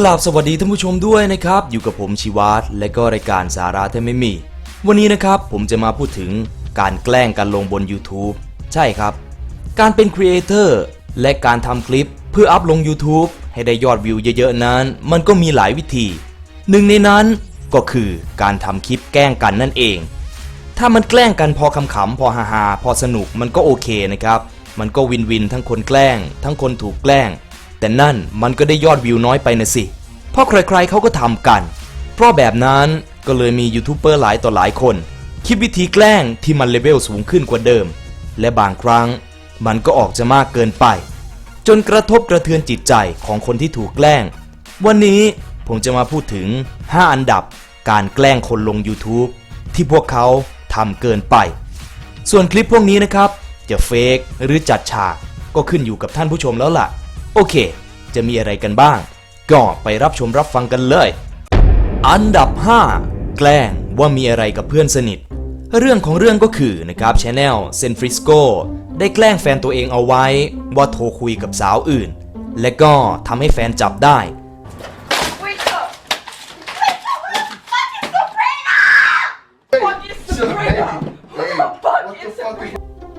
กราบสวัสดีท่านผู้ชมด้วยนะครับ อยู่กับผมชิวัตและก็รายการสาระที่ไม่มี วันนี้นะครับผมจะมาพูดถึงการแกล้งกันลงบน YouTube ใช่ครับ การเป็นครีเอเตอร์และการทำคลิปเพื่ออัพลง YouTube ให้ได้ยอดวิวเยอะๆนั้น มันก็มีหลายวิธี หนึ่งในนั้นก็คือการทำคลิปแกล้งกันนั่นเอง ถ้ามันแกล้งกันพอขำๆพอฮาๆพอสนุกมันก็โอเคนะครับ มันก็วินวินทั้งคนแกล้ง ทั้งคนถูกแกล้ง แต่นั่นมันก็ได้ยอดวิวน้อยไปนะสิ เพราะใครๆเขาก็ทำกัน เพราะแบบนั้นก็เลยมียูทูบเบอร์หลายต่อหลายคน คิดวิธีแกล้งที่มันเลเวลสูงขึ้นกว่าเดิม และบางครั้งมันก็ออกจะมากเกินไป จนกระทบกระเทือนจิตใจของคนที่ถูกแกล้ง วันนี้ผมจะมาพูดถึง 5 อันดับการแกล้งคนลง YouTube ที่พวกเขาทำเกินไป ส่วนคลิปพวกนี้นะครับ จะเฟกหรือจัดฉากก็ขึ้นอยู่กับท่านผู้ชมแล้วล่ะ โอเค จะมีอะไรกันบ้าง ก็ไปรับชมรับฟังกันเลย อันดับ 5 แกล้งว่ามีอะไรกับเพื่อนสนิท เรื่องของเรื่องก็คือนะครับชแนลเซนฟริสโกได้แกล้งแฟนตัวเองเอาไว้ ว่าโทรคุยกับสาวอื่น และก็ทำให้แฟนจับได้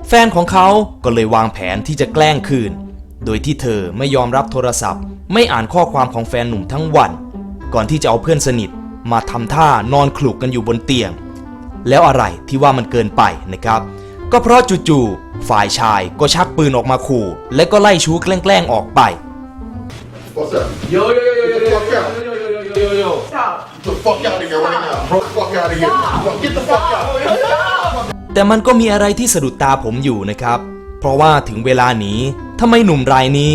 แฟนของเขาก็เลยวางแผนที่จะแกล้งคืน โดยที่เธอไม่ยอมรับโทรศัพท์ ไม่อ่านข้อความของแฟนหนุ่มทั้งวัน ก่อนที่จะเอาเพื่อนสนิท มาทำท่านอนคลุกกันอยู่บนเตียง แล้วอะไรที่ว่ามันเกินไปนะครับ ก็เพราะจู่ๆฝ่ายชายก็ชักปืนออกมาขู่ และก็ไล่ชู้แกล้งๆออกไป What's up? Yo, yo, yo, yo, yo, Get the yo, fuck yo, out. yo, yo, yo, yo, yo. Stop. Get the fuck out of here right now. Get the fuck out of here. Get the fuck out. แต่มันก็มีอะไรที่สะดุดตาผมอยู่นะครับ เพราะว่าถึงเวลาหนี้ ทำไมหนุ่มรายนี้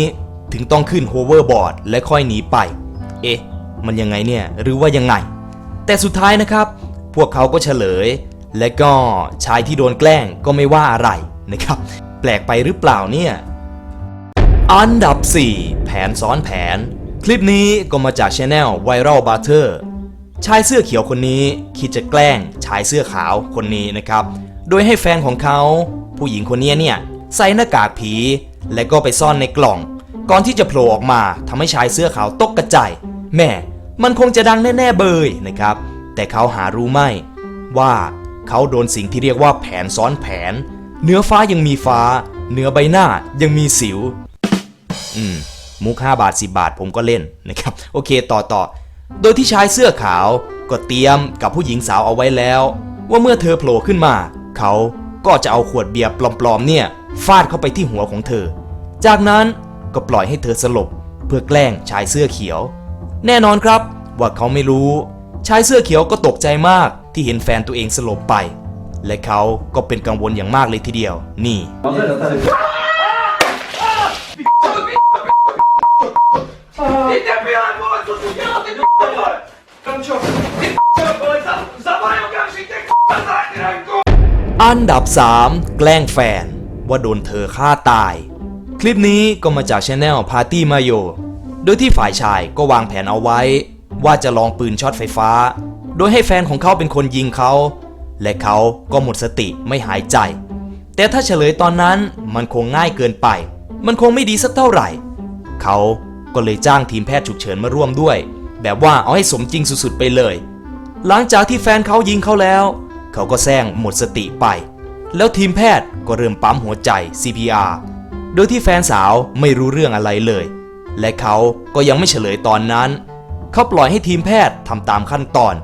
ถึงต้องขึ้นโฮเวอร์บอร์ดและค่อยหนีไป เอ๊ะ มันยังไงเนี่ยหรือว่ายังไง แต่สุดท้ายนะครับ พวกเขาก็เฉลย และก็ชายที่โดนแกล้งก็ไม่ว่าอะไรนะครับ แปลกไปหรือเปล่าเนี่ย อันดับ 4 แผนซ้อนแผน คลิปนี้ก็มาจากช anel Viral Butter ชายเสื้อเขียวคนนี้คิดจะแกล้งชายเสื้อขาวคนนี้นะครับ โดยให้แฟนของเขา ผู้หญิงคนนี้เนี่ยใส่หน้ากากผี และก็ไปซ่อนในกล่อง ก่อนที่จะโผล่ออกมาทำให้ชายเสื้อขาวตกกระจายแม่มันคงจะดังแน่ๆเบยนะครับ แต่เขาหารู้ไม่ ว่าเขาโดนสิ่งที่เรียกว่าแผนซ้อนแผน เนื้อฟ้ายังมีฟ้า เนื้อใบหน้ายังมีสิว อืมมุก 5 บาท 10 บาทผมก็เล่นนะครับ โอเคต่อต่อ โดยที่ชายเสื้อขาวก็เตรียมกับผู้หญิงสาวเอาไว้แล้ว ว่าเมื่อเธอโผล่ขึ้นมา เขาก็จะเอาขวดเบียร์ปลอมๆเนี่ย ฟาดเข้าไปที่หัวของเธอ จากนั้นก็ปล่อยให้เธอสลบเพื่อแกล้งชายเสื้อเขียว แน่นอนครับว่าเขาไม่รู้ ชายเสื้อเขียวก็ตกใจมากที่เห็นแฟนตัวเองสลบไป และเขาก็เป็นกังวลอย่างมากเลยทีเดียว นี่ อันดับ 3 แกล้งแฟน ว่าโดนเธอฆ่าตาย คลิปนี้ก็มาจากช anel Party Mayo โดยที่ฝ่ายชายก็วางแผนเอาไว้ ว่าจะลองปืนช็อตไฟฟ้า โดยให้แฟนของเขาเป็นคนยิงเขา และเขาก็หมดสติไม่หายใจ แต่ถ้าเฉลยตอนนั้นมันคงง่ายเกินไป มันคงไม่ดีสักเท่าไหร่ เขาก็เลยจ้างทีมแพทย์ฉุกเฉินมาร่วมด้วย แบบว่าเอาให้สมจริงสุดๆไปเลย หลังจากที่แฟนเขายิงเขาแล้ว เขาก็แซงหมดสติไป แล้วทีมแพทย์ก็เริ่มปั๊มหัวใจ CPR โดยที่แฟนสาวไม่รู้เรื่องอะไรเลย และเขาก็ยังไม่เฉลยตอนนั้น เขาปล่อยให้ทีมแพทย์ทำตามขั้นตอน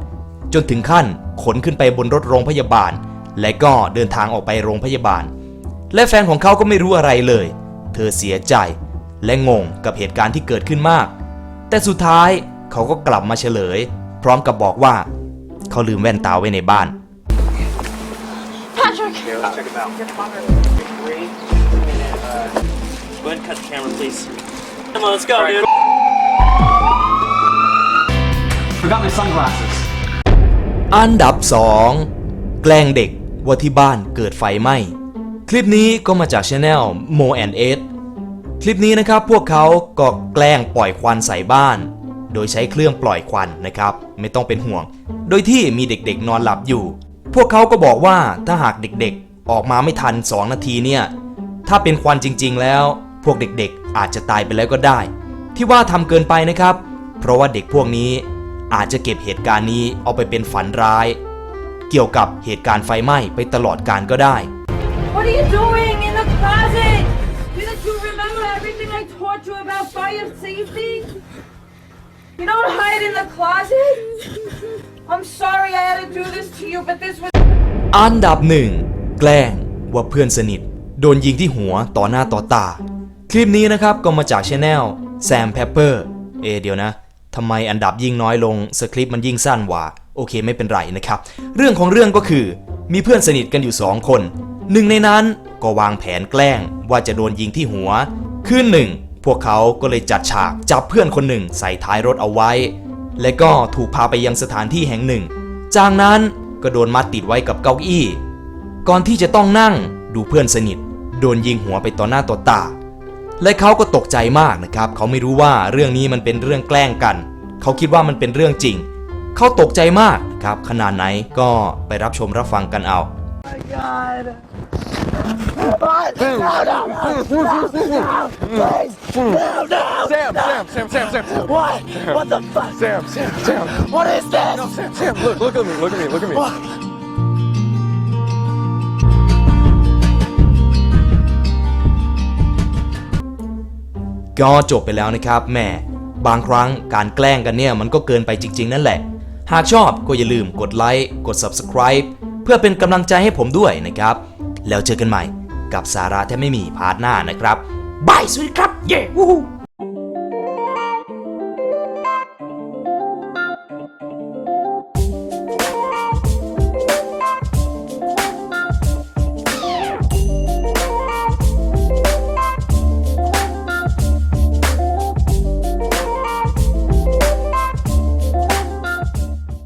จนถึงขั้นขนขึ้นไปบนรถโรงพยาบาล และก็เดินทางออกไปโรงพยาบาล และแฟนของเขาก็ไม่รู้อะไรเลย เธอเสียใจ และงงกับเหตุการณ์ที่เกิดขึ้นมาก แต่สุดท้ายเขาก็กลับมาเฉลย พร้อมกับบอกว่า เขาลืมแว่นตาไว้ในบ้าน Patrick! Okay, let's check it out. Three. Uh, go ahead and cut the camera, please. Come on, let's go, dude. Forgot my sunglasses. อันดับ 2 แกล้งเด็กว่าที่บ้านเกิดไฟไหม้ คลิปนี้ก็มาจากช anel Mo and Ed คลิปนี้นะครับพวกเขาก็แกล้งปล่อยควันใส่บ้าน โดยใช้เครื่องปล่อยควันนะครับ ไม่ต้องเป็นห่วง โดยที่มีเด็กๆนอนหลับอยู่ พวกเขาก็บอกว่าถ้าหากเด็กๆ ออกมาไม่ทัน 2 นาทีเนี่ย ถ้าเป็นควันจริงๆแล้ว พวกเด็กๆ อาจจะตายไปแล้วก็ได้ ที่ว่าทำเกินไปนะครับ เพราะว่าเด็กพวกนี้อาจจะเก็บเหตุการณ์นี้เอาไปเป็นฝันร้าย เกี่ยวกับเหตุการณ์ไฟไหม้ไปตลอดการก็ได้ What are you doing in the closet? Didn't you remember everything I taught you about fire safety? You don't hide in the closet. I'm sorry I had to do this to you, but this was อันดับหนึ่งแกล้งว่าเพื่อนสนิท โดนยิงที่หัวต่อหน้าต่อตา คลิปนี้นะครับก็มาจากช anel แซมเพปเปอร์เอเดี๋ยวนะทำไมอันดับยิ่งน้อยลงสคริปต์มันยิ่งสั้นวะโอเคไม่เป็นไรนะครับ เรื่องของเรื่องก็คือ มีเพื่อนสนิทกันอยู่ 2 คน หนึ่งในนั้นก็วางแผนแกล้งว่าจะโดนยิงที่หัว คืนหนึ่ง พวกเขาก็เลยจัดฉากจับเพื่อนคนหนึ่งใส่ท้ายรถเอาไว้ และก็ถูกพาไปยังสถานที่แห่งหนึ่ง จากนั้นก็โดนมัดติดไว้กับเก้าอี้ ก่อนที่จะต้องนั่งดูเพื่อนสนิท โดนยิงหัวไปต่อหน้าต่อตา และเขาก็ตกใจมากนะครับ เขาไม่รู้ว่าเรื่องนี้มันเป็นเรื่องแกล้งกัน เขาคิดว่ามันเป็นเรื่องจริง เขาตกใจมากนะครับ ขนาดไหนก็ไปรับชมรับฟังกันเอา Sam, Sam, Sam, Sam, Sam. Sam. What? What the fuck? Sam, Sam, Sam. What is this? No, Sam, Sam, look, look at me, look at me, look at me. What? ก็จบไปแล้วนะครับแม่บางครั้งการแกล้งกันเนี่ยมันก็เกินไปจริง ๆ นั่นแหละ หากชอบก็อย่าลืมกดไลค์กด Subscribe เพื่อเป็นกำลังใจให้ผมด้วยนะครับ แล้วเจอกันใหม่ กับสาระแทบไม่มีพาร์ทหน้านะครับบายสวัสดีครับ เย้วู้